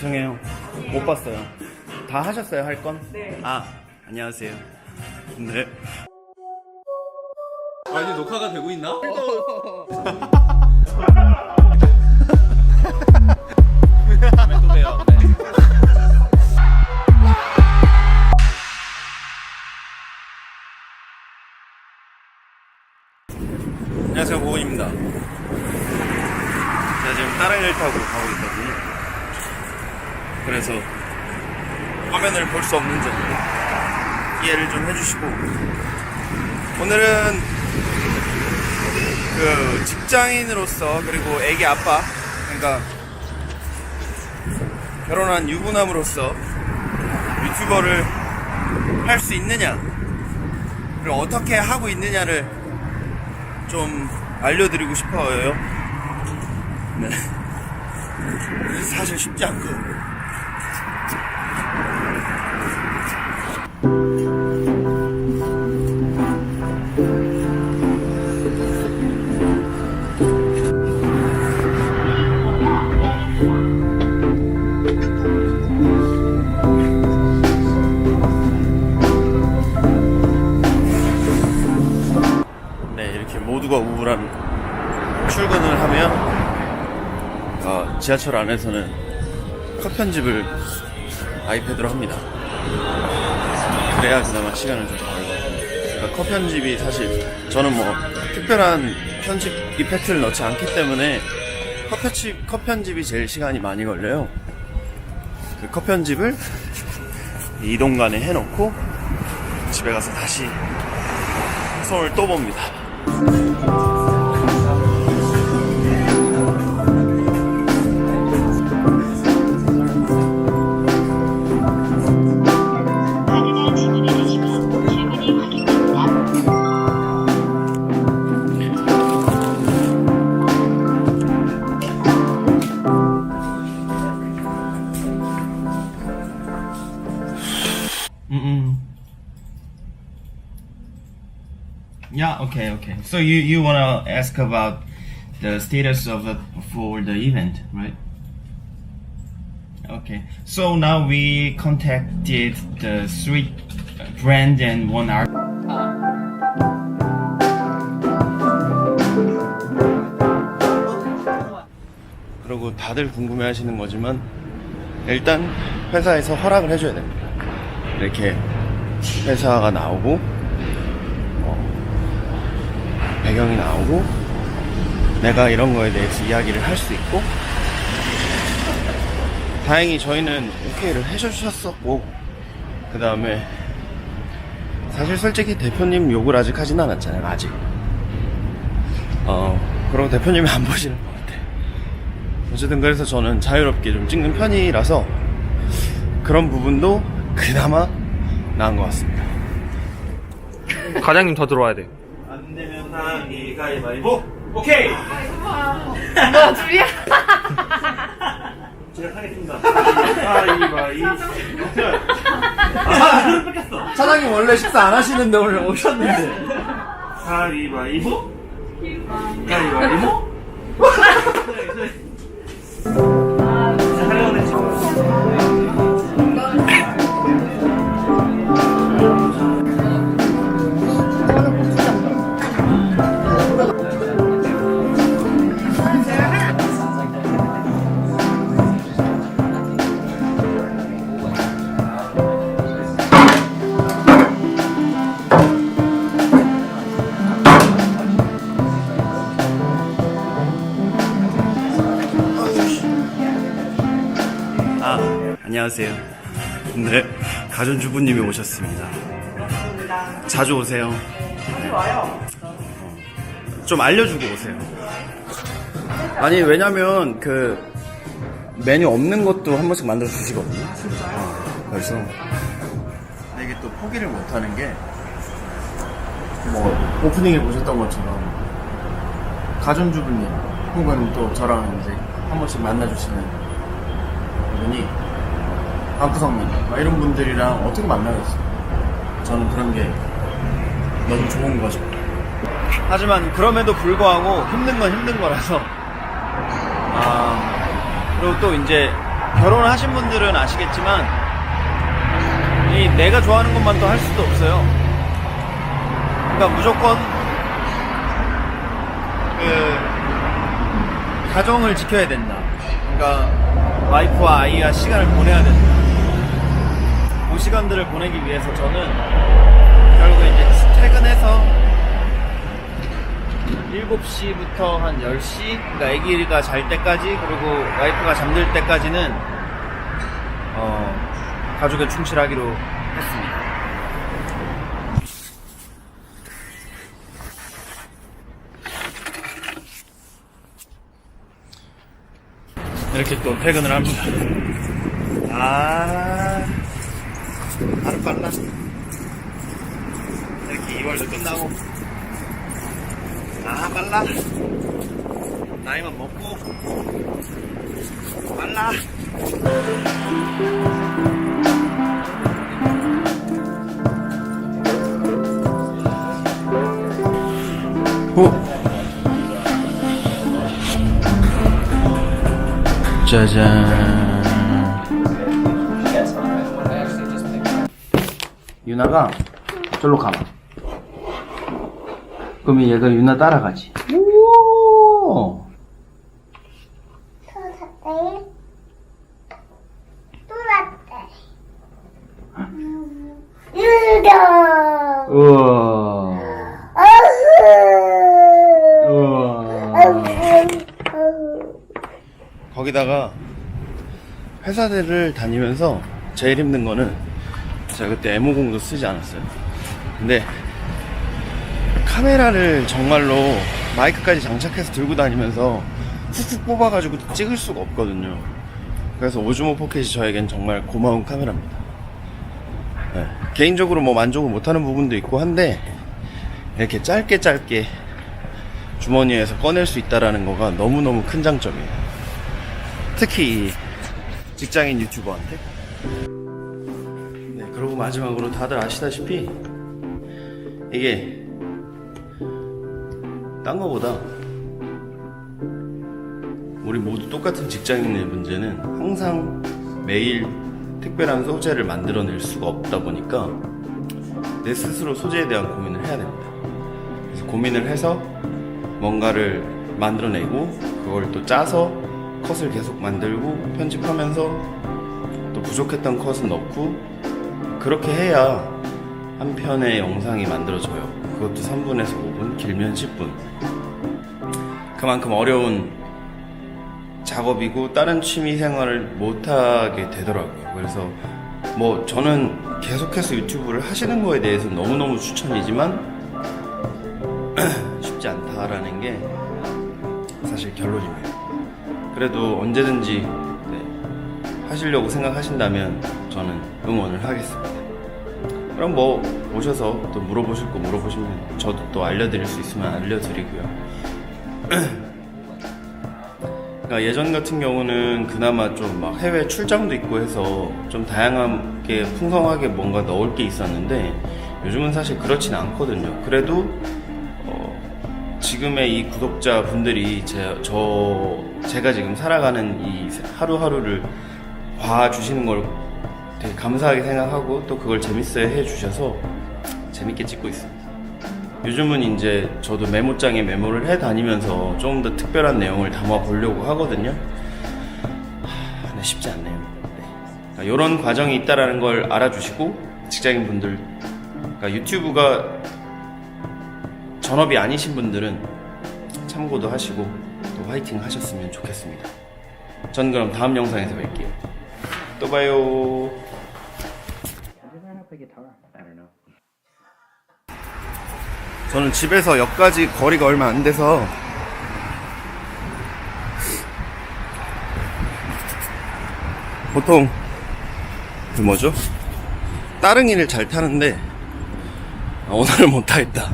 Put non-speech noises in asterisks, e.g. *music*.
죄송해요. 못 봤어요. 다 하셨어요, 할 건? 네. 아, 안녕하세요. 네. 아 이제 녹화가 되고 있나? 다음에 또 봬요. 네. 안녕하세요, 고은입니다. 제가 지금 일 타고 가고 있거든요. 그래서 화면을 볼 수 없는 점 이해를 좀 해주시고 오늘은 그 직장인으로서 그리고 애기 아빠 그러니까 결혼한 유부남으로서 유튜버를 할 수 있느냐 그리고 어떻게 하고 있느냐를 좀 알려드리고 싶어요. 네. 사실 쉽지 않고. 모두가 우울한 출근을 하면 어, 지하철 안에서는 컷 편집을 아이패드로 합니다. 그래야 그나마 시간을 좀. 그러니까 컷 편집이 사실 저는 뭐 특별한 편집 이펙트를 넣지 않기 때문에 컷 편집, 컷 편집이 제일 시간이 많이 걸려요. 그컷 편집을 이동간에 해놓고 집에 가서 다시 손을 또 봅니다. 嗯 Yeah. Okay. Okay. So you you wanna ask about the status of the for the event, right? Okay. So now we contacted the three brand and one art. 그리고 다들 궁금해 하시는 거지만 일단 회사에서 허락을 해줘야 됩니다. 이렇게 회사가 나오고 어, 배경이 나오고 내가 이런 거에 대해서 이야기를 할 수 있고 다행히 저희는 오케이를 해주셨었고 그 다음에 사실 솔직히 대표님 욕을 아직 하진 않았잖아요 아직 어 그리고 대표님이 안 보시는 것 같아 어쨌든 그래서 저는 자유롭게 좀 찍는 편이라서 그런 부분도 그나마 나은 것 같습니다. 과장님 더 들어와야 돼. 안 되면 하기 가위바위보. 오케이. 뭐 둘이야? *laughs* 제가 하겠습니다. 가위바위보. 아, 뺏겼어. 사장님 원래 식사 안 하시는데 오늘 오셨는데. 가위바위보. 가위바위보. 하려고 지 *laughs* 안녕하세요. 네, 가전주부님이 오셨습니다. 반갑습니다. 자주 오세요. 자주 와요. 좀 알려주고 오세요. 아니, 왜냐면, 그, 메뉴 없는 것도 한 번씩 만들어 주시거든요. 어, 그래서. 이게 또 포기를 못 하는 게, 뭐, 오프닝에 보셨던 것처럼, 가전주부님, 혹은 또 저랑 이제 한 번씩 만나주시는 분이, 방구성님, 막 이런 분들이랑 어떻게 만나겠어요. 저는 그런 게 너무 좋은 거죠. 하지만 그럼에도 불구하고 힘든 건 힘든 거라서 아 그리고 또 이제 결혼하신 분들은 아시겠지만 이 내가 좋아하는 것만 또 할 수도 없어요. 그러니까 무조건 그 가정을 지켜야 된다. 그러니까 와이프와 아이와 시간을 보내야 된다. 그 시간들을 보내기 위해서 저는 결국 이제 퇴근해서 7시부터 한 10시, 그러니까 아기가 잘 때까지, 그리고 와이프가 잠들 때까지는, 어, 가족에 충실하기로 했습니다. 이렇게 또 퇴근을 합니다. 아, 하루 빨라. 이렇게 2월도 끝나고. 아 빨라. 나이만 먹고. 빨라. 후 짜잔 유나가 절로 가봐 그러면 얘가 유나 따라가지. 오! 또 샀대. 또 샀대. 유도. 우와. 우와. 거기다가 회사들을 다니면서 제일 힘든 거는 제가 그때 M50도 쓰지 않았어요. 근데 카메라를 정말로 마이크까지 장착해서 들고 다니면서 훅훅 뽑아가지고 찍을 수가 없거든요. 그래서 오즈모 포켓이 저에겐 정말 고마운 카메라입니다. 네, 개인적으로 뭐 만족을 못하는 부분도 있고 한데 이렇게 짧게 짧게 주머니에서 꺼낼 수 있다라는 거가 너무너무 큰 장점이에요. 특히 이 직장인 유튜버한테. 마지막으로 다들 아시다시피 이게 딴 거보다 우리 모두 똑같은 직장인의 문제는 항상 매일 특별한 소재를 만들어낼 수가 없다 보니까 내 스스로 소재에 대한 고민을 해야 됩니다. 그래서 고민을 해서 뭔가를 만들어내고 그걸 또 짜서 컷을 계속 만들고 편집하면서 또 부족했던 컷은 넣고 그렇게 해야 한 편의 영상이 만들어져요. 그것도 3분에서 5분, 길면 10분. 그만큼 어려운 작업이고 다른 취미 생활을 못하게 되더라고요. 그래서 뭐 저는 계속해서 유튜브를 하시는 거에 대해서 너무너무 추천이지만 *clears throat* 쉽지 않다라는 게 사실 결론이에요. 그래도 언제든지 네, 하시려고 생각하신다면 저는 응원을 하겠습니다. 그럼 뭐 오셔서 또 물어보실 거 물어보시면 저도 또 알려드릴 수 있으면 알려드리고요. *clears throat* 그러니까 예전 같은 경우는 그나마 좀 막 해외 출장도 있고 해서 좀 다양하게 풍성하게 뭔가 넣을 게 있었는데 요즘은 사실 그렇진 않거든요. 그래도 어, 지금의 이 구독자 분들이 제, 저 제가 지금 살아가는 이 하루하루를 봐주시는 걸 되게 감사하게 생각하고 또 그걸 재밌어 해 주셔서 재밌게 찍고 있습니다. 요즘은 이제 저도 메모장에 메모를 해 다니면서 좀더 특별한 내용을 담아 보려고 하거든요. 하, 근데 쉽지 않네요. 네. 이런 과정이 있다라는 걸 알아주시고 직장인 분들, 그러니까 유튜브가 전업이 아니신 분들은 참고도 하시고 또 화이팅 하셨으면 좋겠습니다. 전 그럼 다음 영상에서 뵐게요. 또 봐요. 저는 집에서 역까지 거리가 얼마 안 돼서 보통 그 뭐죠? 따릉이를 잘 타는데 아, 오늘은 못 타겠다.